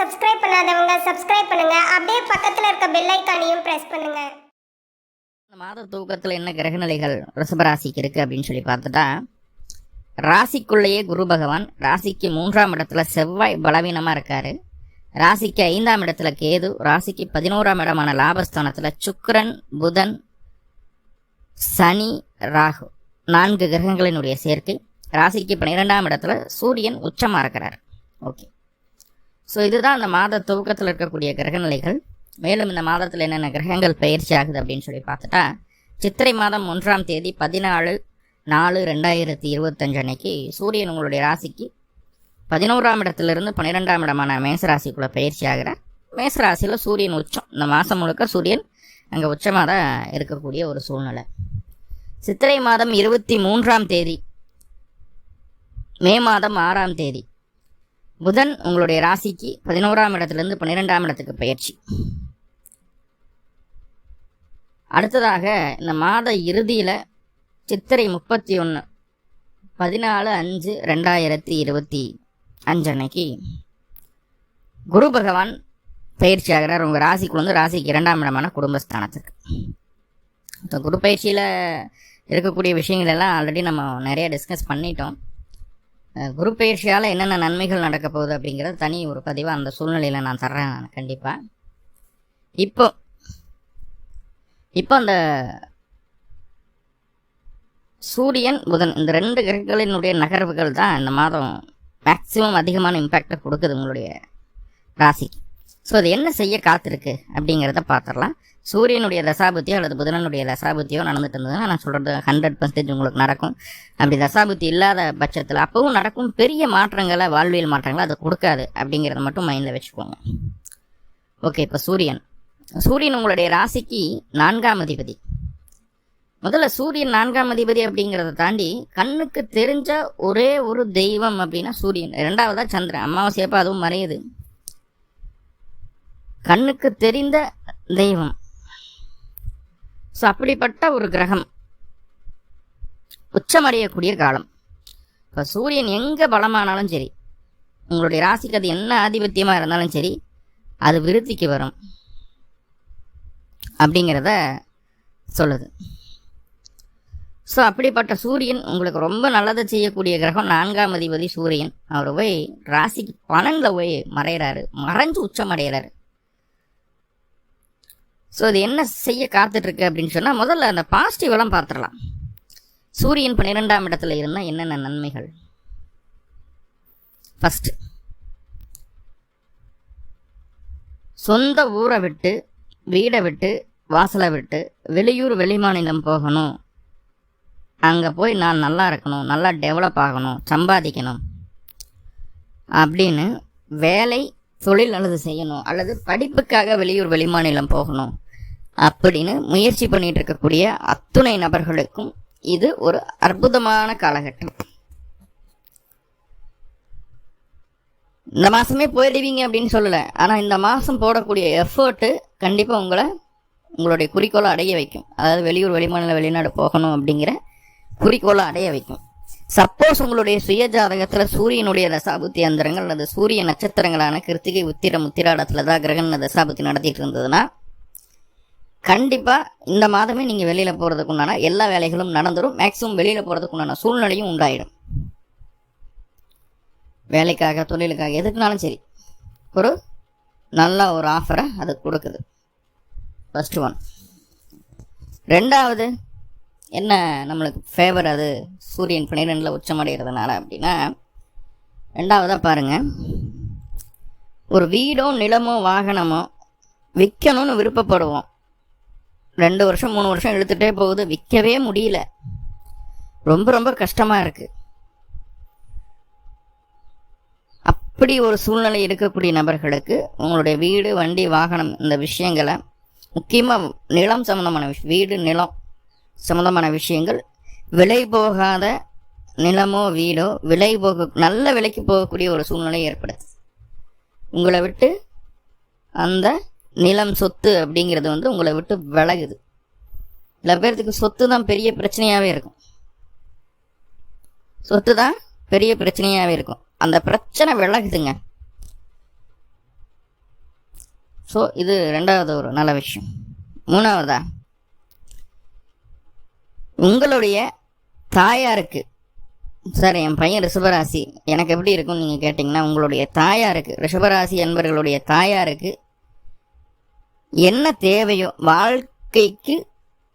Subscribe பண்ணாதவங்க subscribe பண்ணுங்க. அப்படியே பக்கத்துல இருக்க பெல் ஐக்கானையும் பிரஸ் பண்ணுங்க. இந்த மாத தூக்கத்தில் என்ன கிரகநிலைகள் ரிஷபராசிக்கு இருக்குது அப்படின்னு சொல்லி பார்த்துட்டா ராசிக்குள்ளேயே குரு பகவான் ராசிக்கு மூன்றாம் இடத்துல செவ்வாய் பலவீனமாக இருக்காரு. ராசிக்கு ஐந்தாம் இடத்துல கேது ராசிக்கு பதினோராம் இடமான லாபஸ்தானத்தில் சுக்கரன் புதன் சனி ராகு நான்கு கிரகங்களினுடைய சேர்க்கை. ராசிக்கு பன்னிரெண்டாம் இடத்துல சூரியன் உச்சமாக இருக்கிறார். ஓகே. ஸோ இதுதான் அந்த மாத துவக்கத்தில் இருக்கக்கூடிய கிரகநிலைகள். மேலும் இந்த மாதத்தில் என்னென்ன கிரகங்கள் பயிற்சி ஆகுது அப்படின்னு சொல்லி பார்த்துட்டா சித்திரை மாதம் ஒன்றாம் தேதி பதினாலு நாலு ரெண்டாயிரத்தி இருபத்தஞ்சு அன்னைக்கு சூரியன் உங்களுடைய ராசிக்கு பதினோராம் இடத்துலேருந்து பன்னிரெண்டாம் இடமான மேசராசிக்குள்ளே பயிற்சி ஆகிற மேசராசியில் சூரியன் உச்சம். இந்த மாதம் முழுக்க சூரியன் அங்கே உச்சமாக தான் இருக்கக்கூடிய ஒரு சூழ்நிலை. சித்திரை மாதம் இருபத்தி மூன்றாம் தேதி மே மாதம் ஆறாம் தேதி. புதன் உங்களுடைய ராசிக்கு பதினோராம் இடத்திலிருந்து பன்னிரெண்டாம் இடத்துக்கு பயிற்சி. அடுத்ததாக இந்த மாத இறுதியில் சித்திரை முப்பத்தி ஒன்று பதினாலு அஞ்சு ரெண்டாயிரத்தி இருபத்தி அஞ்சு அன்னைக்கு குரு பகவான் பயிற்சி ஆகிறார். உங்கள் ராசிக்குள்ள வந்து ராசிக்கு இரண்டாம் இடமான குடும்பஸ்தானத்துக்கு. ஸோ குரு பயிற்சியில் இருக்கக்கூடிய விஷயங்கள் எல்லாம் ஆல்ரெடி நம்ம நிறைய டிஸ்கஸ் பண்ணிட்டோம். குரு பயிற்சியால் என்னென்ன நன்மைகள் நடக்க போகுது அப்படிங்கிறது தனி ஒரு பதிவாக அந்த சூழ்நிலையில் நான் தர்றேன் நான் கண்டிப்பாக இப்போ இப்போ அந்த சூரியன் புதன் இந்த ரெண்டு கிரகங்களினுடைய நகர்வுகள் தான் இந்த மாதம் மேக்சிமம் அதிகமான இம்பேக்டை கொடுக்குது உங்களுடைய ராசி ஸோ அது என்ன செய்ய காத்திருக்கு அப்படிங்கிறத பார்த்துடலாம் சூரியனுடைய தசாபுத்தியோ அல்லது புதனனுடைய தசாபுத்தியோ நடந்துட்டு இருந்ததுன்னா நான் சொல்கிறது ஹண்ட்ரட் பர்சன்டேஜ் உங்களுக்கு நடக்கும். அப்படி தசாபுத்தி இல்லாத பட்சத்தில் அப்பவும் நடக்கும். பெரிய மாற்றங்களை வாழ்வியல் மாற்றங்களை அது கொடுக்காது. அப்படிங்கிறத மட்டும் மைண்டில் வச்சுக்கோங்க. ஓகே இப்போ சூரியன். சூரியன் உங்களுடைய ராசிக்கு நான்காம் அதிபதி. முதல்ல சூரியன் நான்காம் அதிபதி அப்படிங்கிறத தாண்டி கண்ணுக்கு தெரிஞ்ச ஒரே ஒரு தெய்வம் அப்படின்னா சூரியன். ரெண்டாவதா சந்திரன். அமாவாசையப்போ அதுவும் மறையுது. கண்ணுக்கு தெரிந்த தெய்வம். ஸோ அப்படிப்பட்ட ஒரு கிரகம் உச்சமடையக்கூடிய காலம். இப்போ சூரியன் எங்கே பலமானாலும் சரி உங்களுடைய ராசிக்கு அது என்ன ஆதிபத்தியமாக இருந்தாலும் சரி அது விருத்திக்கு வரும் அப்படிங்கிறத சொல்லுது. ஸோ அப்படிப்பட்ட சூரியன் உங்களுக்கு ரொம்ப நல்லதை செய்யக்கூடிய கிரகம் நான்காம் அதிபதி சூரியன். அவர் போய் ராசிக்கு பன்னெண்டில் போய் மறைகிறாரு மறைஞ்சு உச்சமடைகிறாரு ஸோ அது என்ன செய்ய காத்துட்ருக்கு அப்படின்னு சொன்னால் முதல்ல அந்த பாசிட்டிவெல்லாம் பார்த்துடலாம். சூரியன் பன்னிரெண்டாம் இடத்துல இருந்தால் என்னென்ன நன்மைகள்? ஃபஸ்ட்டு சொந்த ஊரை விட்டு வீடை விட்டு வாசலை விட்டு வெளியூர் வெளிமாநிலம் போகணும். அங்கே போய் நான் நல்லா இருக்கணும் நல்லா டெவலப் ஆகணும் சம்பாதிக்கணும். அப்படின்னு வேலை தொழில் அல்லது செய்யணும் அல்லது படிப்புக்காக வெளியூர் வெளிமாநிலம் போகணும் அப்படின்னு முயற்சி பண்ணிட்டு இருக்கக்கூடிய அத்துணை நபர்களுக்கும் இது ஒரு அற்புதமான காலகட்டம். இந்த மாதமே போயிடுவீங்க அப்படின்னு சொல்லலை. ஆனால் இந்த மாதம் போடக்கூடிய எஃபர்ட்டு கண்டிப்பாக உங்களை உங்களுடைய குறிக்கோளை அடைய வைக்கும். அதாவது வெளியூர் வெளிமாநில வெளிநாடு போகணும் அப்படிங்கிற குறிக்கோளை அடைய வைக்கும். சப்போஸ் உங்களுடைய சுய ஜாதகத்துல சூரியனுடைய தசாபுத்தி அந்தரங்கள் அல்லது சூரிய நட்சத்திரங்களான கிருத்திகை உத்திரம் உத்திராடத்தில் தான் கிரகண தசாபுத்தி நடத்திட்டு இருந்ததுன்னா கண்டிப்பாக இந்த மாதமே நீங்கள் வெளியில் போகிறதுக்கு உண்டான எல்லா வேலைகளும் நடந்துடும் மேக்ஸிமம் வெளியில் போகிறதுக்கு உண்டான சூழ்நிலையும் உண்டாயிடும். வேலைக்காக தொழிலுக்காக எதுக்குனாலும் சரி ஒரு நல்ல ஒரு ஆஃபரை அது கொடுக்குது. ஃபஸ்ட்டு ஒன் ரெண்டாவது என்ன நம்மளுக்கு ஃபேவர் அது? சூரியன் பன்னிரெண்டில் உச்சமடைகிறதுனால அப்படின்னா ரெண்டாவதாக பாருங்கள் ஒரு வீடோ நிலமோ வாகனமோ விற்கணும்னு விருப்பப்படுவோம். ரெண்டு வருஷம் மூணு வருஷம் இழுத்துட்டே போகுது விற்கவே முடியல. ரொம்ப ரொம்ப கஷ்டமாக இருக்குது அப்படி ஒரு சூழ்நிலை இருக்கக்கூடிய நபர்களுக்கு உங்களுடைய வீடு வண்டி வாகனம் இந்த விஷயங்களை முக்கியமாக நிலம் சம்மந்தமான விஷயம் வீடு நிலம் சம்மந்தமான விஷயங்கள். விலை போகாத நிலமோ வீடோ விலை போக நல்ல விலைக்கு போகக்கூடிய ஒரு சூழ்நிலை ஏற்படுது. உங்களை விட்டு அந்த நிலம் சொத்து அப்படிங்கிறது வந்து உங்களை விட்டு விலகுது. சில பேர்த்துக்கு சொத்து தான் பெரிய பிரச்சனையாகவே இருக்கும். சொத்து தான் பெரிய பிரச்சனையாகவே இருக்கும். அந்த பிரச்சனை விலகுதுங்க. ஸோ இது ரெண்டாவது ஒரு நல்ல விஷயம். மூணாவதா? உங்களுடைய தாயாருக்கு சார் என் பையன் ரிஷபராசி எனக்கு எப்படி இருக்கும்னு நீங்கள் கேட்டிங்கன்னா உங்களுடைய தாயாருக்கு ரிஷபராசி என்பவர்களுடைய தாயாருக்கு என்ன தேவையோ வாழ்க்கைக்கு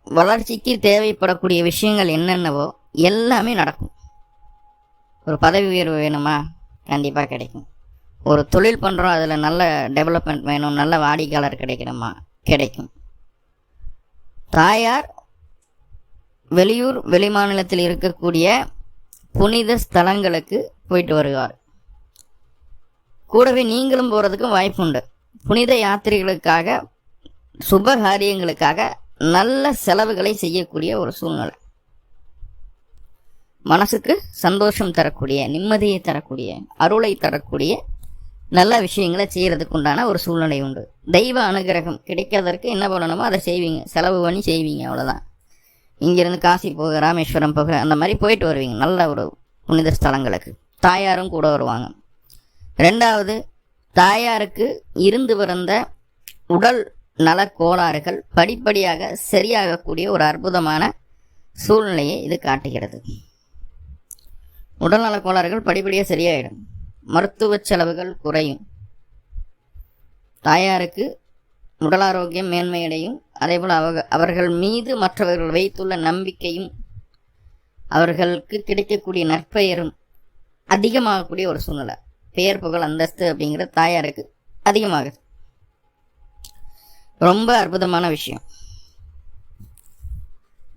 வளர்ச்சிக்கு தேவைப்படக்கூடிய விஷயங்கள் என்னென்னவோ எல்லாமே நடக்கும். ஒரு பதவி உயர்வு வேணுமா? கண்டிப்பாக கிடைக்கும். ஒரு தொழில் பண்ணுறோம் அதில் நல்ல டெவலப்மெண்ட் வேணும் நல்ல வாடிக்கையாளர் கிடைக்கணுமா? கிடைக்கும். தாயார் வெளியூர் வெளிமாநிலத்தில் இருக்கக்கூடிய புனித ஸ்தலங்களுக்கு போயிட்டு வருவார். கூடவே நீங்களும் போகிறதுக்கும் வாய்ப்புண்டு. புனித யாத்திரைகளுக்காக சுப காரியங்களுக்காக நல்ல செலவுகளை செய்யக்கூடிய ஒரு சூழ்நிலை. மனசுக்கு சந்தோஷம் தரக்கூடிய நிம்மதியை தரக்கூடிய அருளை தரக்கூடிய நல்ல விஷயங்களை செய்கிறதுக்கு உண்டான ஒரு சூழ்நிலை உண்டு. தெய்வ அனுகிரகம் கிடைக்கிறதற்கு என்ன பண்ணணுமோ அதை செய்வீங்க. செலவு பண்ணி செய்வீங்க அவ்வளோதான் இங்கேருந்து காசி போக ராமேஸ்வரம் போக அந்த மாதிரி போயிட்டு வருவீங்க. நல்ல ஒரு புனித ஸ்தலங்களுக்கு. தாயாரும் கூட வருவாங்க. ரெண்டாவது தாயாருக்கு இருந்து பிறந்த உடல் நல கோளாறுகள் படிப்படியாக சரியாகக்கூடிய ஒரு அற்புதமான சூழ்நிலையை இது காட்டுகிறது. உடல்நல கோளாறுகள் படிப்படியாக சரியாயிடும். மருத்துவ செலவுகள் குறையும். தாயாருக்கு உடல் ஆரோக்கியம் மேன்மையடையும். அதேபோல் அவ அவர்கள் மீது மற்றவர்கள் வைத்துள்ள நம்பிக்கையும் அவர்களுக்கு கிடைக்கக்கூடிய நற்பெயரும் அதிகமாகக்கூடிய ஒரு சூழ்நிலை. பெயர் புகழ் அந்தஸ்து அப்படிங்கிற தாயாருக்கு அதிகமாகுது ரொம்ப அற்புதமான விஷயம்.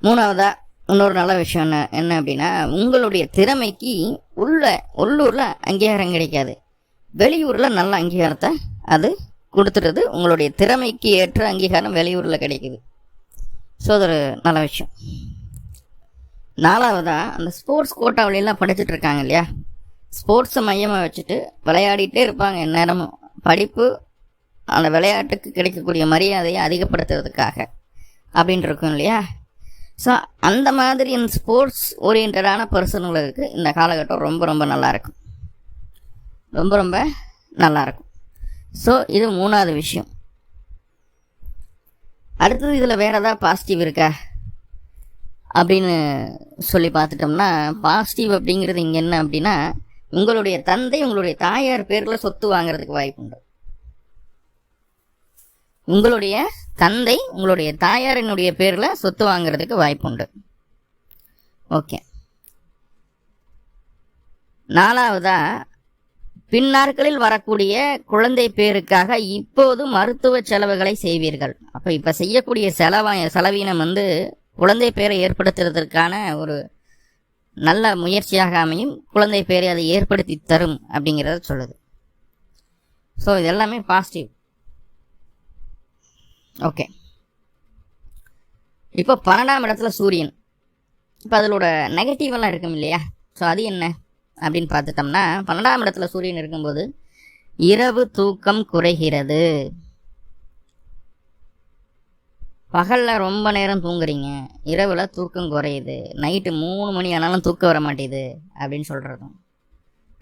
மூணாவதா இன்னொரு நல்ல விஷயம் என்ன என்ன அப்படின்னா உங்களுடைய திறமைக்கு உள்ள உள்ளூரில் அங்கீகாரம் கிடைக்காது. வெளியூரில் நல்ல அங்கீகாரத்தை அது கொடுத்துருது உங்களுடைய திறமைக்கு ஏற்ற அங்கீகாரம் வெளியூரில் கிடைக்குது. ஸோ அது ஒரு நல்ல விஷயம். நாலாவதாக அந்த ஸ்போர்ட்ஸ் கோட்டாவிலாம் படிச்சுட்டு இருக்காங்க இல்லையா? ஸ்போர்ட்ஸை மையமாக வச்சுட்டு விளையாடிட்டே இருப்பாங்க எந்நேரமும் படிப்பு அந்த விளையாட்டுக்கு கிடைக்கக்கூடிய மரியாதையை அதிகப்படுத்துறதுக்காக அப்படின்ட்டு இருக்கும் இல்லையா? ஸோ அந்த மாதிரி இந்த ஸ்போர்ட்ஸ் ஓரியன்டான பர்சனுங்களுக்கு இந்த காலகட்டம் ரொம்ப ரொம்ப நல்லா இருக்கும். ரொம்ப ரொம்ப நல்லா இருக்கும். ஸோ இது மூணாவது விஷயம். அடுத்தது இதில் வேறு ஏதாவது பாசிட்டிவ் இருக்கா? அப்படின்னு சொல்லி பார்த்துட்டோம்னா பாசிட்டிவ் அப்படிங்கிறது இங்கே என்ன அப்படின்னா உங்களுடைய தந்தை உங்களுடைய தாயார் பேரில் சொத்து வாங்குறதுக்கு வாய்ப்புண்டு உங்களுடைய தந்தை உங்களுடைய தாயாரினுடைய பேரில் சொத்து வாங்குறதுக்கு வாய்ப்புண்டு ஓகே நாலாவதாக பின்னாட்களில் வரக்கூடிய குழந்தை பேருக்காக இப்போது மருத்துவ செலவுகளை செய்வீர்கள். அப்போ இப்போ செய்யக்கூடிய செலவா செலவீனம் வந்து குழந்தை பேரை ஏற்படுத்துறதற்கான ஒரு நல்ல முயற்சியாக அமையும். குழந்தை பேரை அதை ஏற்படுத்தி தரும் அப்படிங்கிறத சொல்லுது. ஸோ இது எல்லாமே பாசிட்டிவ் ஓகே இப்போ பன்னெண்டாம் இடத்துல சூரியன். இப்போ அதோட நெகட்டிவ் எல்லாம் இருக்கும் இல்லையா? ஸோ அது என்ன? அப்படின்னு பார்த்துட்டோம்னா பன்னெண்டாம் இடத்துல சூரியன் இருக்கும்போது இரவு தூக்கம் குறைகிறது. பகலில் ரொம்ப நேரம் தூங்குறீங்க. இரவில் தூக்கம் குறையுது. நைட்டு மூணு மணி ஆனாலும் தூக்கம் வர மாட்டேது அப்படின்னு சொல்கிறதும்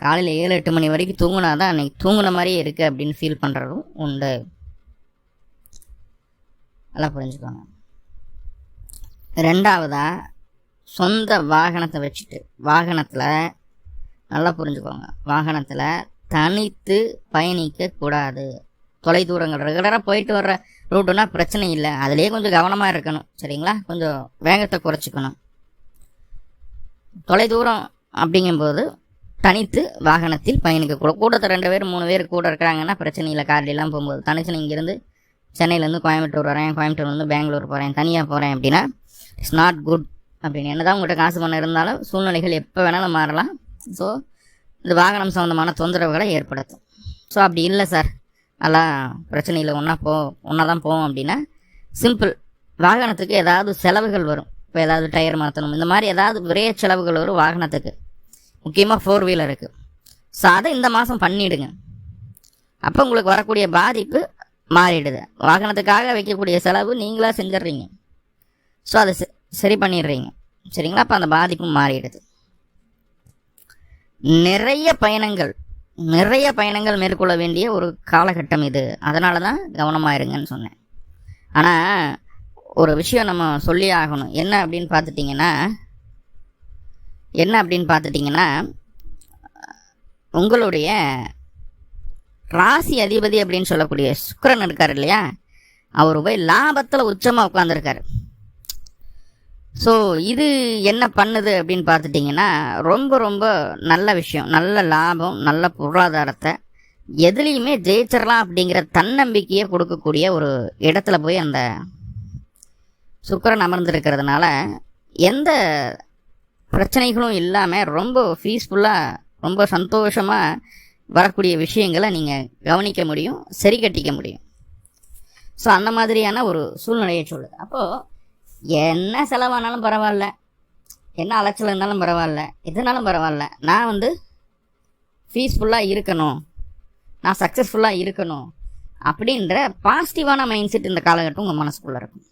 காலையில் ஏழு எட்டு மணி வரைக்கும் தூங்கினா தான் அன்னைக்கு தூங்கின மாதிரியே இருக்குது அப்படின்னு ஃபீல் பண்ணுறதும் உண்டு. நல்லா புரிஞ்சுக்கோங்க. ரெண்டாவதாக சொந்த வாகனத்தை வச்சுட்டு வாகனத்தில் நல்லா புரிஞ்சுக்கோங்க. வாகனத்தில் தனித்து பயணிக்க கூடாது. தொலைதூரங்கள் ரெகுலராக போயிட்டு வர்ற ரூட்டுனா பிரச்சனை இல்லை. அதுலேயே கொஞ்சம் கவனமாக இருக்கணும். சரிங்களா? கொஞ்சம் வேகத்தை குறைச்சிக்கணும். தொலைதூரம் அப்படிங்கும்போது தனித்து வாகனத்தில் பயணிக்க கூட கூட்டத்தில் ரெண்டு பேர் மூணு பேர் கூட இருக்கிறாங்கன்னா பிரச்சனை இல்லை. கார்லாம் போகும்போது தனிச்சு இங்கேருந்து சென்னையிலேருந்து கோயம்புத்தூர் வரேன். கோயம்புத்தூர்லேருந்து பெங்களூர் போகிறேன் தனியாக போகிறேன் அப்படின்னா இட்ஸ் நாட் குட் அப்படின்னு என்னதான் உங்கள்கிட்ட காசு பண்ண இருந்தாலும் சூழ்நிலைகள் எப்போ வேணாலும் மாறலாம். ஸோ இந்த வாகனம் சம்மந்தமான தொந்தரவுகளை ஏற்படுத்தும். ஸோ அப்படி இல்லை சார். நல்லா பிரச்சனை இல்லை ஒன்றா போ ஒன்றா தான் போவோம் அப்படின்னா சிம்பிள் வாகனத்துக்கு ஏதாவது செலவுகள் வரும். இப்போ ஏதாவது டயர் மாற்றணும் இந்த மாதிரி ஏதாவது விரைய செலவுகள் வரும் வாகனத்துக்கு. முக்கியமாக ஃபோர் வீலருக்கு ஸோ அதை இந்த மாதம் பண்ணிவிடுங்க அப்போ உங்களுக்கு வரக்கூடிய பாதிப்பு மாறிடுது. வாகனத்துக்காக வைக்கக்கூடிய செலவு நீங்களாக செஞ்சிடுறீங்க. ஸோ அதை செ- சரி பண்ணிடுறீங்க. சரிங்களா? அப்போ அந்த பாதிப்பு மாறிடுது. நிறைய பயணங்கள் நிறைய பயணங்கள் மேற்கொள்ள வேண்டிய ஒரு காலகட்டம் இது. அதனால தான் கவனமாக இருங்கன்னு சொன்னேன். ஆனால் ஒரு விஷயம் நம்ம சொல்லி ஆகணும். என்ன அப்படின்னு பார்த்துட்டிங்கன்னா என்ன அப்படின்னு பார்த்துட்டிங்கன்னா உங்களுடைய ராசி அதிபதி அப்படின்னு சொல்லக்கூடிய சுக்கரன் இருக்கார் இல்லையா? அவர் போய் லாபத்தில் உச்சமாக உட்காந்துருக்காரு ஸோ இது என்ன பண்ணுது அப்படின்னு பார்த்துட்டிங்கன்னா ரொம்ப ரொம்ப நல்ல விஷயம். நல்ல லாபம் நல்ல பொருளாதாரத்தை. எதுலேயுமே ஜெயிச்சிடலாம் அப்படிங்கிற தன்னம்பிக்கையை கொடுக்கக்கூடிய ஒரு இடத்துல போய் அந்த சுக்கரன் அமர்ந்திருக்கிறதுனால எந்த பிரச்சனைகளும் இல்லாமல் ரொம்ப பீஸ்ஃபுல்லாக ரொம்ப சந்தோஷமாக வரக்கூடிய விஷயங்களை நீங்கள் கவனிக்க முடியும் சரி கட்டிக்க முடியும். ஸோ அந்த மாதிரியான ஒரு சூழ்நிலையை சொல்லுது அப்போது என்ன செலவானாலும் பரவாயில்ல. என்ன அலைச்சல் இருந்தாலும் பரவாயில்ல. எதுனாலும் பரவாயில்ல. நான் வந்து பீஸ்ஃபுல்லாக இருக்கணும். நான் சக்ஸஸ்ஃபுல்லாக இருக்கணும். அப்படின்ற பாசிட்டிவான மைண்ட் செட் இந்த காலகட்டம் உங்கள் மனசுக்குள்ளே இருக்கும்.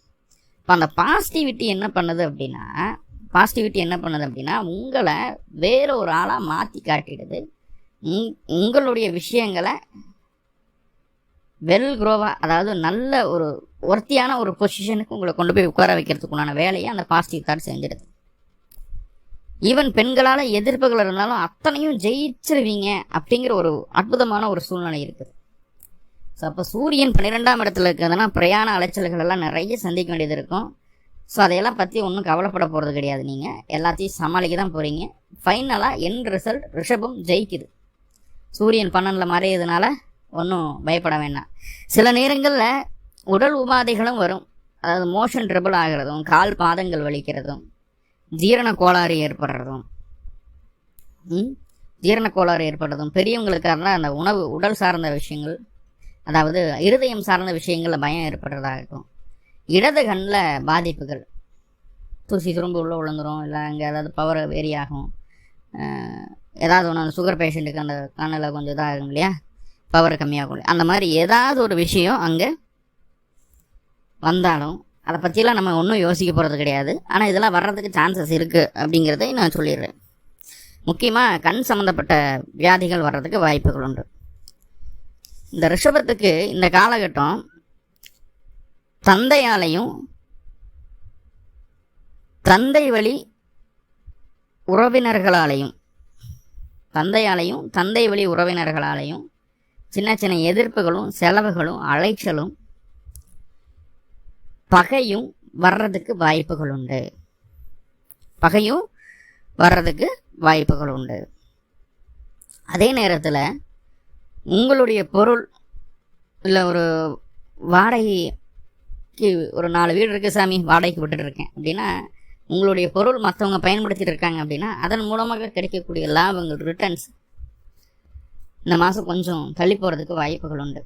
இப்போ அந்த பாசிட்டிவிட்டி என்ன பண்ணுது அப்படின்னா பாசிட்டிவிட்டி என்ன பண்ணுது அப்படின்னா உங்களை வேற ஒரு ஆளாக மாற்றி காட்டிடுது. உங்- உங்களுடைய விஷயங்களை வெல் க்ரோவாக அதாவது நல்ல ஒரு ஒர்த்தியான ஒரு பொசிஷனுக்கு உங்களை கொண்டு போய் உட்கார வைக்கிறதுக்குண்டான வேலையை அந்த பாசிட்டிவ் தாட் செஞ்சிடுது. ஈவன் பெண்களால் எதிர்ப்புகள் இருந்தாலும் அத்தனையும் ஜெயிச்சிருவீங்க அப்படிங்கிற ஒரு அற்புதமான ஒரு சூழ்நிலை இருக்குது. ஸோ அப்போ சூரியன் பன்னிரெண்டாம் இடத்துல இருக்கிறதுனா பிரயாண அலைச்சல்கள் எல்லாம் நிறைய சந்திக்க வேண்டியது இருக்கும். ஸோ அதையெல்லாம் பற்றி ஒன்றும் கவலைப்பட போகிறது கிடையாது நீங்கள் எல்லாத்தையும் சமாளிக்க தான் போகிறீங்க ஃபைனலாக என் ரிசல்ட் ரிஷபம் ஜெயிக்குது. சூரியன் பன்னெண்டில் மறையிறதுனால ஒன்றும் பயப்பட வேண்டாம். சில நேரங்களில் உடல் உபாதைகளும் வரும். அதாவது மோஷன் ட்ரபிள் ஆகிறதும் கால் பாதங்கள் வலிக்கிறதும் ஜீரண கோளாறு ஏற்படுறதும். ஜீரண கோளாறு ஏற்படுறதும். பெரியவங்களுக்கான அந்த உணவு உடல் சார்ந்த விஷயங்கள் அதாவது இருதயம் சார்ந்த விஷயங்களில் பயம் ஏற்படுறதாகட்டும். இடது கண்ணில் பாதிப்புகள். தூசி துரும்பு உள்ளே விழுந்துரும் இல்லை அங்கே ஏதாவது பவர் வேரி ஆகும் ஏதாவது ஒன்று அந்த சுகர் பேஷண்ட்டுக்கு அந்த கண்ணில் கொஞ்சம் இதாகும் இல்லையா? பவர் கம்மியாகும் அந்த மாதிரி ஏதாவது ஒரு விஷயம் அங்கே வந்தாலும் அதை பற்றிலாம் நம்ம ஒன்றும் யோசிக்க போகிறது கிடையாது. ஆனால் இதெல்லாம் வர்றதுக்கு சான்சஸ் இருக்குது அப்படிங்கிறதை நான் சொல்லிடுறேன். முக்கியமாக கண் சம்மந்தப்பட்ட வியாதிகள் வர்றதுக்கு வாய்ப்புகள் உண்டு. இந்த ரிஷபத்துக்கு இந்த காலகட்டம் தந்தையாலையும் தந்தை வழி உறவினர்களாலையும் தந்தையாலையும் தந்தை வழி உறவினர்களாலையும் சின்ன சின்ன எதிர்ப்புகளும் செலவுகளும் அலைச்சலும் பகையும் வர்றதுக்கு வாய்ப்புகள் உண்டு. பகையும் வர்றதுக்கு வாய்ப்புகள் உண்டு. அதே நேரத்தில் உங்களுடைய பொருள் இல்லை ஒரு வாடகைக்கு ஒரு நாலு வீடு இருக்குது சாமி வாடகைக்கு விட்டுட்ருக்கேன் அப்படின்னா உங்களுடைய பொருள் மற்றவங்க பயன்படுத்திகிட்டு இருக்காங்க அப்படின்னா அதன் மூலமாக கிடைக்கக்கூடிய லாபங்கள் ரிட்டர்ன்ஸ் இந்த மாதம் கொஞ்சம் தள்ளி போகிறதுக்கு வாய்ப்புகள் உண்டு.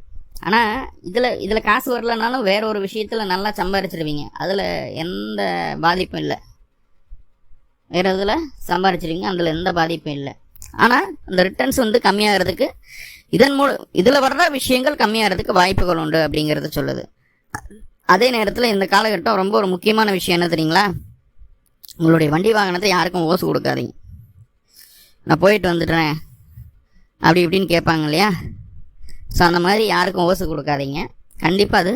ஆனால் இதில் இதில் காசு வரலனாலும் வேற ஒரு விஷயத்தில் நல்லா சம்பாரிச்சிருவீங்க. அதில் எந்த பாதிப்பும் இல்லை. வேறு இதில் சம்பாரிச்சிருவீங்க அதில் எந்த பாதிப்பும் இல்லை. ஆனால் அந்த ரிட்டர்ன்ஸ் வந்து கம்மியாகிறதுக்கு இதன் மூலம் இதில் வர்ற விஷயங்கள் கம்மியாகிறதுக்கு வாய்ப்புகள் உண்டு அப்படிங்கிறத சொல்லுது. அதே நேரத்தில் இந்த காலகட்டம் ரொம்ப ஒரு முக்கியமான விஷயம் என்ன தெரியுங்களா? உங்களுடைய வண்டி வாகனத்தை யாருக்கும் ஓசு கொடுக்காதீங்க. நான் போயிட்டு வந்துடுறேன். அப்படி இப்படின்னு கேட்பாங்க இல்லையா? ஸோ அந்த மாதிரி யாருக்கும் ஓசு கொடுக்காதீங்க. கண்டிப்பாக அது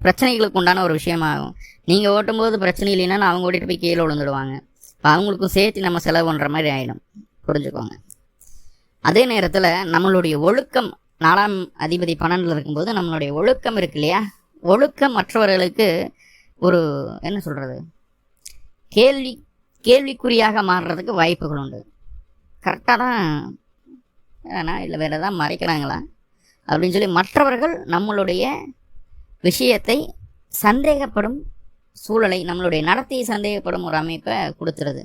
பிரச்சனைகளுக்கு உண்டான ஒரு விஷயமாகும். நீங்கள் ஓட்டும்போது பிரச்சனை இல்லைன்னா அவங்க ஓட்டிட்டு போய் கீழே விழுந்துடுவாங்க. இப்போ அவங்களுக்கும் சேர்த்து நம்ம செலவு பண்ணுற மாதிரி ஆகிடும் புரிஞ்சுக்கோங்க. அதே நேரத்தில் நம்மளுடைய ஒழுக்கம் நாலாம் அதிபதி பன்னெண்டில் இருக்கும்போது நம்மளுடைய ஒழுக்கம் இருக்கு இல்லையா? ஒழுக்கம் மற்றவர்களுக்கு ஒரு என்ன சொல்கிறது கேள்வி கேள்விக்குறியாக மாறுறதுக்கு வாய்ப்புகள் உண்டு. கரெக்டாக தான் ஏன்னா இல்லை வேறு எதாவது மறைக்கிறாங்களா? அப்படின்னு சொல்லி மற்றவர்கள் நம்மளுடைய விஷயத்தை சந்தேகப்படும் சூழலை நம்மளுடைய நடத்தையை சந்தேகப்படும் ஒரு அமைப்பை கொடுத்துருது.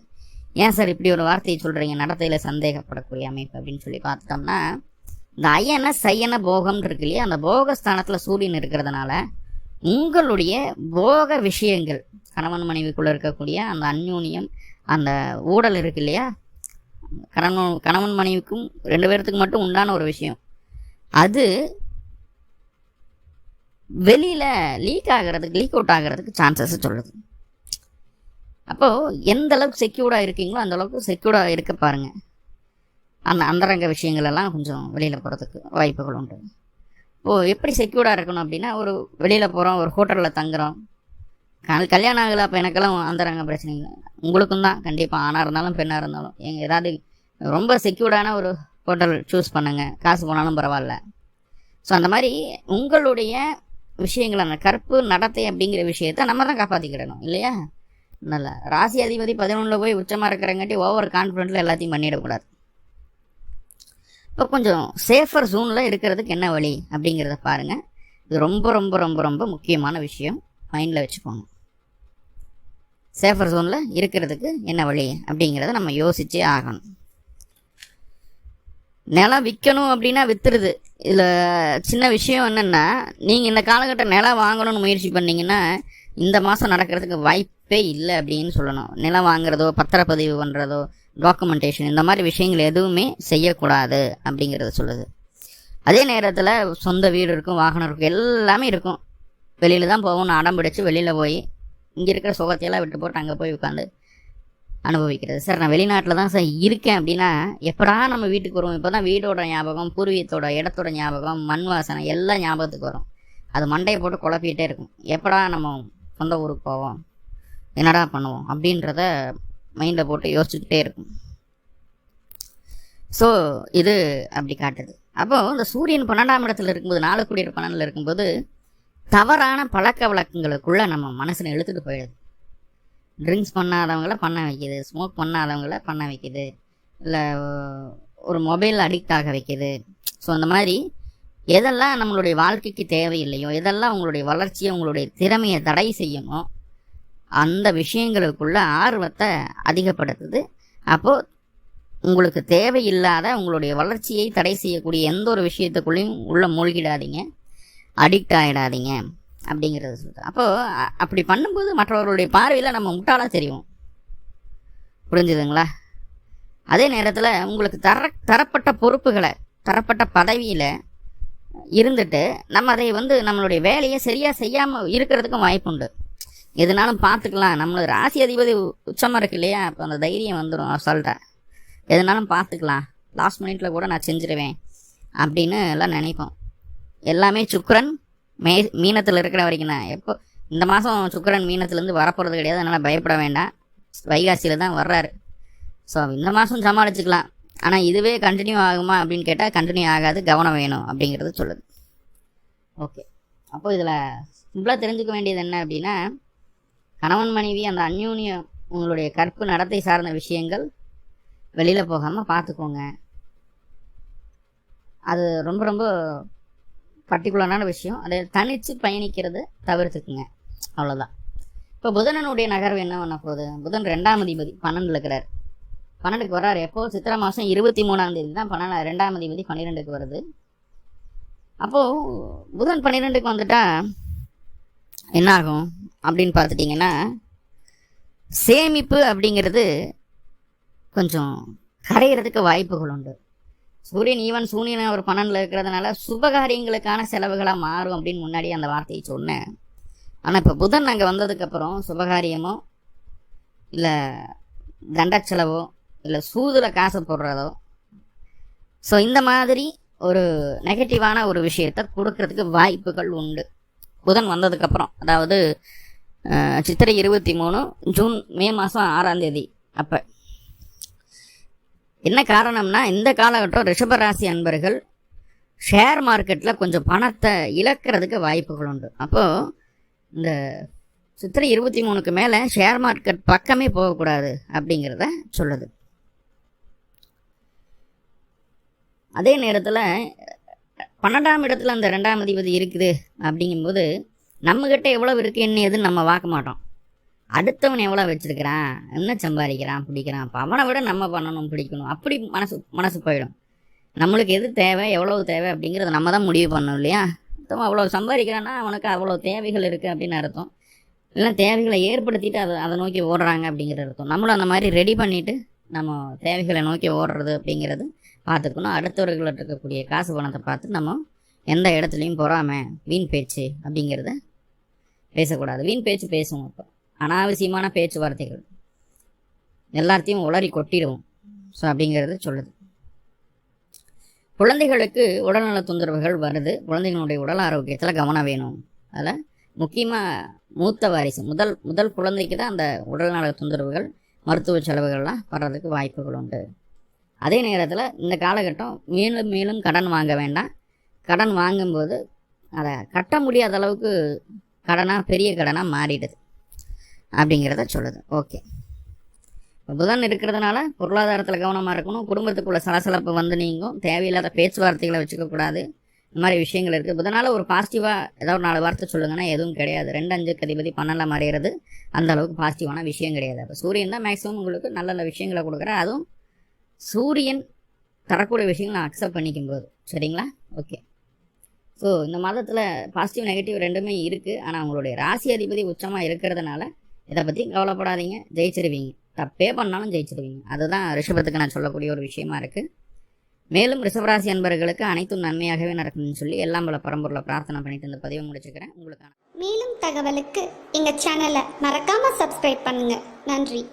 ஏன் சார் இப்படி ஒரு வார்த்தையை சொல்கிறீங்க நடத்தையில் சந்தேகப்படக்கூடிய அமைப்பு அப்படின்னு சொல்லி பார்த்துட்டோம்னா இந்த ஐயன சையன போகம்னு இருக்கு இல்லையா? அந்த போகஸ்தானத்தில் சூரியன் இருக்கிறதுனால உங்களுடைய போக விஷயங்கள் கணவன் மனைவிக்குள்ளே இருக்கக்கூடிய அந்த அந்யூன்யம் அந்த ஊடல் இருக்கு இல்லையா? கணவன் கணவன் மனைவிக்கும் ரெண்டு பேர்த்துக்கு மட்டும் உண்டான ஒரு விஷயம். அது வெளியில் லீக் ஆகிறதுக்கு லீக் அவுட் ஆகிறதுக்கு சான்சஸ் சொல்லுது. அப்போது எந்த அளவுக்கு செக்யூர்டாக இருக்கீங்களோ அந்த அளவுக்கு செக்யூர்டாக இருக்க பாருங்கள் அந்த அந்தரங்க விஷயங்கள் எல்லாம் கொஞ்சம் வெளியில் போகிறதுக்கு வாய்ப்புகள் உண்டு. ஓ எப்படி செக்யூர்டாக இருக்கணும் அப்படின்னா ஒரு வெளியில் போகிறோம் ஒரு ஹோட்டலில் தங்குறோம். கல்யாணம் ஆகலை அப்போ எனக்கெல்லாம் அந்தரங்க பிரச்சனை இல்லை உங்களுக்கும் தான் கண்டிப்பாக ஆணாக இருந்தாலும் பெண்ணாக இருந்தாலும். எங்கள் ஏதாவது ரொம்ப செக்யூர்டான ஒரு ஹோட்டல் சூஸ் பண்ணுங்கள் காசு போனாலும் பரவாயில்ல. ஸோ அந்த மாதிரி உங்களுடைய விஷயங்கள் அந்த கற்பு நடத்தை அப்படிங்கிற விஷயத்த நம்ம தான் காப்பாற்றிக்கிடணும் இல்லையா? நல்ல ராசி அதிபதி பதினொன்றில் போய் உச்சமாக இருக்கிறங்காட்டி ஓவர் கான்ஃபிடென்ட்டில் எல்லாத்தையும் பண்ணிடக்கூடாது. இப்போ கொஞ்சம் சேஃபர் ஜோனில் இருக்கிறதுக்கு என்ன வழி அப்படிங்கிறத பாருங்கள் இது ரொம்ப ரொம்ப ரொம்ப ரொம்ப முக்கியமான விஷயம். மைண்டில் வச்சுக்கோங்க. சேஃபர் ஜோனில் இருக்கிறதுக்கு என்ன வழி அப்படிங்கிறத நம்ம யோசிச்சே ஆகணும். நிலம் விற்கணும் அப்படின்னா விற்றுருது இதில் சின்ன விஷயம் என்னென்னா நீங்கள் இந்த காலகட்டம் நிலம் வாங்கணும்னு முயற்சி பண்ணீங்கன்னா இந்த மாதம் நடக்கிறதுக்கு வாய்ப்பே இல்லை அப்படின்னு சொல்லணும். நிலம் வாங்குறதோ பத்திரப்பதிவு பண்ணுறதோ டாக்குமெண்டேஷன் இந்த மாதிரி விஷயங்கள் எதுவுமே செய்யக்கூடாது அப்படிங்கிறத சொல்லுது. அதே நேரத்தில் சொந்த வீடு இருக்கும் வாகனம் இருக்கும் எல்லாமே இருக்கும். வெளியில் தான் போகணும் அடம் பிடிச்சி வெளியில் போய் இங்கே இருக்கிற சுகத்தையெல்லாம் விட்டு போட்டு அங்கே போய் உட்காந்து அனுபவிக்கிறது. சார் நான் வெளிநாட்டில் தான் சார் இருக்கேன் அப்படின்னா எப்படா நம்ம வீட்டுக்கு வருவோம்? இப்போ தான் வீடோட ஞாபகம் பூர்வீகத்தோட இடத்தோட ஞாபகம் மண் வாசனை எல்லாம் ஞாபகத்துக்கு வரும். அது மண்டையை போட்டு குழப்பிக்கிட்டே இருக்கும். எப்படா நம்ம சொந்த ஊருக்கு போவோம்? என்னடா பண்ணுவோம்? அப்படின்றத மைண்டில் போட்டு யோசிச்சுக்கிட்டே இருக்கும். ஸோ இது அப்படி காட்டுது. அப்போது இந்த சூரியன் பன்னெண்டாம் இடத்துல இருக்கும்போது நாலுக்குடியர் பன்னெண்டில் இருக்கும்போது தவறான பழக்க வழக்கங்களுக்குள்ளே நம்ம மனசில் இழுத்துட்டு போயிடுது. ட்ரிங்க்ஸ் பண்ணாதவங்கள பண்ண வைக்கிது ஸ்மோக் பண்ணாதவங்கள பண்ண வைக்கிது இல்லை ஒரு மொபைல் அடிக்ட் ஆக வைக்கிது. ஸோ அந்த மாதிரி எதெல்லாம் நம்மளுடைய வாழ்க்கைக்கு தேவையில்லையோ எதெல்லாம் உங்களுடைய வளர்ச்சியை உங்களுடைய திறமையை தடை செய்யுமோ அந்த விஷயங்களுக்குள்ள ஆர்வத்தை அதிகப்படுத்துது. அப்போது உங்களுக்கு தேவையில்லாத உங்களுடைய வளர்ச்சியை தடை செய்யக்கூடிய எந்த ஒரு விஷயத்துக்குள்ளேயும் உள்ள மூழ்கிடாதீங்க. அடிக்ட் ஆகிடாதீங்க அப்படிங்கிறத சொல்கிறேன் அப்போது அப்படி பண்ணும்போது மற்றவர்களுடைய பார்வையில் நம்ம முட்டாளாக தெரியும் புரிஞ்சுதுங்களா? அதே நேரத்தில் உங்களுக்கு தர தரப்பட்ட பொறுப்புகளை தரப்பட்ட பதவியில் இருந்துட்டு நம்ம அதை வந்து நம்மளுடைய வேலையை சரியாக செய்யாமல் இருக்கிறதுக்கும் வாய்ப்புண்டு எதுனாலும் பார்த்துக்கலாம். நம்மளுக்கு ராசி அதிபதி உச்சமாக இருக்கு இல்லையா? அப்போ அந்த தைரியம் வந்துடும் அசால்ட்டாக எதுனாலும் பார்த்துக்கலாம். லாஸ்ட் மினிட்ல கூட நான் செஞ்சிருவேன். அப்படின்னு எல்லாம் நினைப்போம். எல்லாமே சுக்ரன் மே மீனத்தில் இருக்கிற வரைக்கும் தான். எப்போ இந்த மாதம் சுக்கரன் மீனத்துலேருந்து வரப்போகிறது கிடையாது. அதனால் பயப்பட வேண்டாம். வைகாசியில் தான் வர்றாரு. ஸோ இந்த மாதம் சமாளிச்சுக்கலாம். ஆனால் இதுவே கண்டினியூ ஆகுமா அப்படின்னு கேட்டால் கண்டினியூ ஆகாது. கவனம் வேணும் அப்படிங்கிறது சொல்லுது. ஓகே அப்போ இதில் சிம்பிளாக தெரிஞ்சுக்க வேண்டியது என்ன அப்படின்னா கணவன் மனைவி அந்த அந்யூன்யம் உங்களுடைய கற்பு நடத்தை சார்ந்த விஷயங்கள் வெளியில் போகாமல் பார்த்துக்கோங்க. அது ரொம்ப ரொம்ப பர்டிகுலரான விஷயம். அதை தனித்து பயணிக்கிறது தவிர்த்துக்குங்க. அவ்வளோதான் இப்போ புதனனுடைய நகர்வு என்ன பண்ண போகுது? புதன் ரெண்டாம் அதிபதி பன்னெண்டில் இருக்கிறார். பன்னெண்டுக்கு வர்றார். எப்போ? சித்திரை மாதம் இருபத்தி மூணாம் தேதி தான் பன்னெண்டு ரெண்டாம் அதிபதி பன்னிரெண்டுக்கு வருது. அப்போது புதன் பன்னிரெண்டுக்கு வந்துட்டால் என்ன ஆகும்? அப்படின்னு பார்த்துட்டிங்கன்னா சேமிப்பு அப்படிங்கிறது கொஞ்சம் கரையிறதுக்கு வாய்ப்புகள் உண்டு. சூரியன் ஈவன் சூரியன் ஒரு பன்னெண்டில் இருக்கிறதுனால சுபகாரியங்களுக்கான செலவுகளாக மாறும் அப்படின்னு முன்னாடி அந்த வார்த்தையை சொன்னேன். ஆனால் இப்போ புதன் அங்கே வந்ததுக்கப்புறம் சுபகாரியமோ இல்லை தண்ட செலவோ இல்லை சூதில் காசு போடுறதோ ஸோ இந்த மாதிரி ஒரு நெகட்டிவான ஒரு விஷயத்தை கொடுக்கறதுக்கு வாய்ப்புகள் உண்டு. புதன் வந்ததுக்கப்புறம் அதாவது சித்திரை இருபத்தி மூணு ஜூன் மே மாதம் ஆறாம் தேதி அப்போ என்ன காரணம்னா இந்த காலகட்டம் ரிஷபராசி அன்பர்கள் ஷேர் மார்க்கெட்டில் கொஞ்சம் பணத்தை இழக்கிறதுக்கு வாய்ப்புகள் உண்டு. அப்போது இந்த சித்திரை இருபத்தி மூணுக்கு மேலே ஷேர் மார்க்கெட் பக்கமே போகக்கூடாது அப்படிங்கிறத சொல்லுது. அதே நேரத்தில் பன்னெண்டாம் இடத்துல அந்த ரெண்டாம் அதிபதி இருக்குது அப்படிங்கும்போது நம்மக்கிட்ட எவ்வளவு இருக்குது என்ன ஏதுன்னு நம்ம பார்க்க மாட்டோம். அடுத்தவன் எவ்வளோ வச்சிருக்கிறான்? என்ன சம்பாதிக்கிறான்? பிடிக்கிறான்? அப்போ அவனை விட நம்ம பண்ணணும் பிடிக்கணும். அப்படி மனசு மனசு போயிடும். நம்மளுக்கு எது தேவை எவ்வளோ தேவை அப்படிங்கிறத நம்ம தான் முடிவு பண்ணணும் இல்லையா? மொத்தம் அவ்வளோ சம்பாதிக்கிறான்னா அவனுக்கு அவ்வளோ தேவைகள் இருக்குது அப்படின்னு அர்த்தம். இல்லை தேவைகளை ஏற்படுத்திட்டு அதை அதை நோக்கி ஓடுறாங்க அப்படிங்கிற அர்த்தம். நம்மளும் அந்த மாதிரி ரெடி பண்ணிவிட்டு நம்ம தேவைகளை நோக்கி ஓடுறது அப்படிங்கிறது பார்த்துக்கணும். அடுத்தவர்கள்ட்ட இருக்கக்கூடிய காசு பணத்தை பார்த்து நம்ம எந்த இடத்துலையும் பொறாமல் வீண் பேச்சு அப்படிங்கிறத பேசக்கூடாது. வீண் பேச்சு பேசுவோம் இப்போ அனாவசியமான பேச்சுவார்த்தைகள். எல்லாத்தையும் உளறி கொட்டிடுவோம். ஸோ அப்படிங்கிறது சொல்லுது. குழந்தைகளுக்கு உடல்நல தொந்தரவுகள் வருது. குழந்தைகளுடைய உடல் ஆரோக்கியத்தில் கவனம் வேணும். அதில் முக்கியமாக மூத்த வாரிசு முதல் முதல் குழந்தைக்கு தான் அந்த உடல்நல தொந்தரவுகள் மருத்துவ செலவுகள்லாம் வர்றதுக்கு வாய்ப்புகள் உண்டு. அதே நேரத்தில் இந்த காலகட்டம் மேலும் மேலும் கடன் வாங்க வேண்டாம். கடன் வாங்கும்போது அதை கட்ட முடியாத அளவுக்கு கடனாக பெரிய கடனாக மாறிடுது. அப்படிங்கிறத சொல்லுது. ஓகே புதன் இருக்கிறதுனால பொருளாதாரத்தில் கவனமாக இருக்கணும். குடும்பத்துக்குள்ள சலசலப்பு வந்து நீங்கும். தேவையில்லாத பேச்சுவார்த்தைகளை வச்சுக்கக்கூடாது இந்த மாதிரி விஷயங்கள் இருக்குது புதனால் ஒரு பாசிட்டிவாக ஏதாவது நாலு வார்த்தை சொல்லுங்கன்னா எதுவும் கிடையாது. ரெண்டு அஞ்சு அதிபதி பன்னெண்டில் மறையிறது அந்த அளவுக்கு பாசிட்டிவான விஷயம் கிடையாது. அப்போ சூரியன் தான் மேக்ஸிமம் உங்களுக்கு நல்ல நல்ல விஷயங்களை கொடுக்குறேன் அதுவும் சூரியன் தரக்கூடிய விஷயங்களை அக்செப்ட் பண்ணிக்கும் போது. சரிங்களா? ஓகே ஸோ இந்த மாதத்தில் பாசிட்டிவ் நெகட்டிவ் ரெண்டுமே இருக்குது ஆனால் உங்களுடைய ராசி அதிபதி உச்சமாக இருக்கிறதுனால இதை பற்றி கவலைப்படாதீங்க. ஜெயிச்சிருவீங்க. தப்பே பண்ணாலும் ஜெயிச்சிருவீங்க. அதுதான் ரிஷபத்துக்கு நான் சொல்லக்கூடிய ஒரு விஷயமா இருக்குது மேலும் ரிஷபராசி அன்பர்களுக்கு அனைத்தும் நன்மையாகவே நடக்கணும்னு சொல்லி எல்லாம் பல பரம்பொருளை பிரார்த்தனை பண்ணிட்டு இந்த பதிவை முடிச்சுக்கிறேன். உங்களுக்கான மேலும் தகவலுக்கு எங்கள் சேனலை மறக்காமல் சப்ஸ்கிரைப் பண்ணுங்கள் நன்றி.